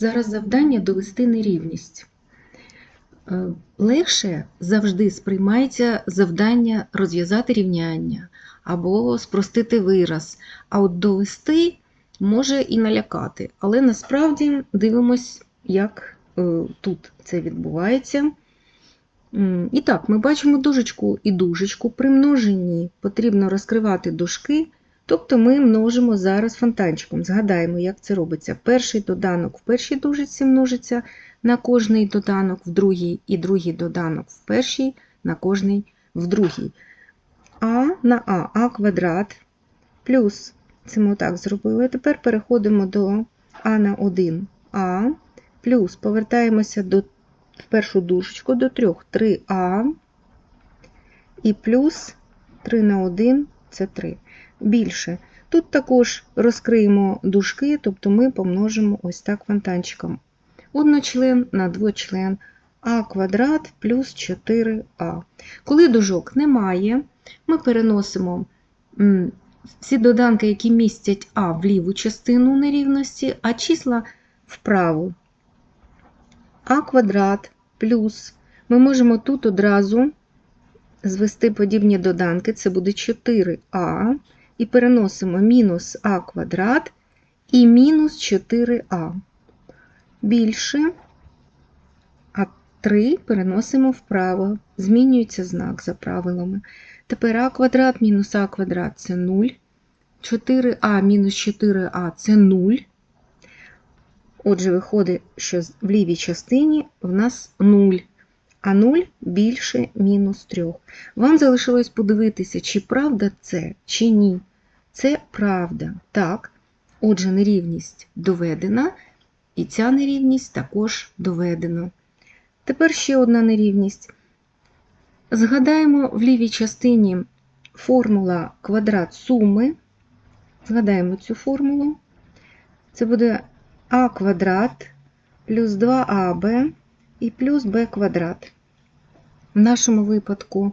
Зараз завдання довести нерівність. Е, Легше завжди сприймається завдання розв'язати рівняння або спростити вираз, а от довести може і налякати. Але насправді дивимось, як е, тут це відбувається. І так, ми бачимо дужечку і дужечку. При множенні потрібно розкривати дужки, тобто ми множимо зараз фонтанчиком. Згадаємо, як це робиться. Перший доданок в першій дужиці множиться на кожний доданок в другій, і другий доданок в першій на кожний в другій. А на А, А квадрат плюс, це ми так зробили. Тепер переходимо до А на 1, А, плюс повертаємося до в першу дужечку до 3, 3А, і плюс 3 на 1 це 3. Більше. Тут також розкриємо дужки, тобто ми помножимо ось так фонтанчиком. Одночлен на двочлен а квадрат плюс 4а. Коли дужок немає, ми переносимо всі доданки, які містять а в ліву частину нерівності, а числа вправу. а квадрат плюс. Ми можемо тут одразу звести подібні доданки, це буде 4а, і переносимо мінус а квадрат і мінус 4а. Більше, а 3 переносимо вправо, змінюється знак за правилами. Тепер а квадрат мінус а квадрат це 0. 4а мінус 4а це 0. Отже, виходить, що в лівій частині в нас 0, а 0 більше мінус 3. Вам залишилось подивитися, чи правда це, чи ні. Це правда. Так. Отже, нерівність доведена, і ця нерівність також доведена. Тепер ще одна нерівність. Згадаємо в лівій частині формула квадрат суми. Згадаємо цю формулу. Це буде а квадрат плюс 2аб і плюс b квадрат. В нашому випадку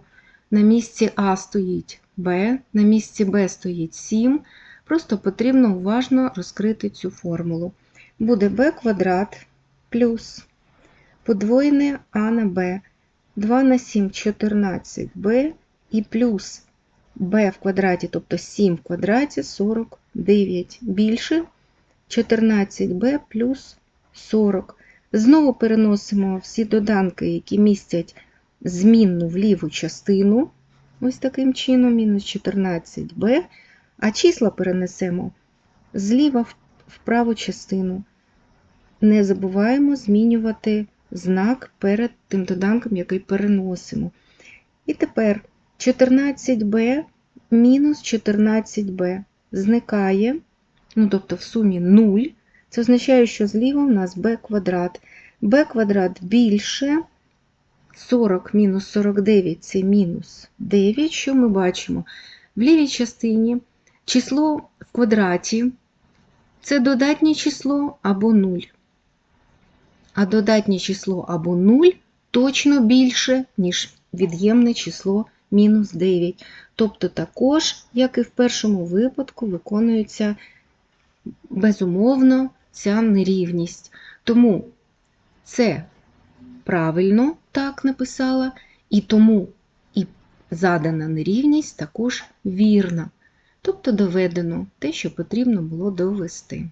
на місці А стоїть b, на місці b стоїть 7. Просто потрібно уважно розкрити цю формулу. Буде b квадрат плюс подвоєне а на b. 2 на 7 14b і плюс b в квадраті, тобто 7 в квадраті 49 більше 14b плюс 40. Знову переносимо всі доданки, які містять змінну в ліву частину. Ось таким чином, мінус 14b. А числа перенесемо зліва в праву частину. Не забуваємо змінювати знак перед тим доданком, який переносимо. І тепер 14b мінус 14b зникає, ну тобто в сумі 0. Це означає, що зліва у нас b квадрат. b квадрат більше 40 мінус 49 це мінус 9. Що ми бачимо? В лівій частині число в квадраті це додатнє число або 0. А додатнє число або 0 точно більше, ніж від'ємне число мінус 9. Тобто також, як і в першому випадку, виконується безумовно ця нерівність. Тому це правильно так написала, і тому і задана нерівність також вірна. Тобто доведено те, що потрібно було довести.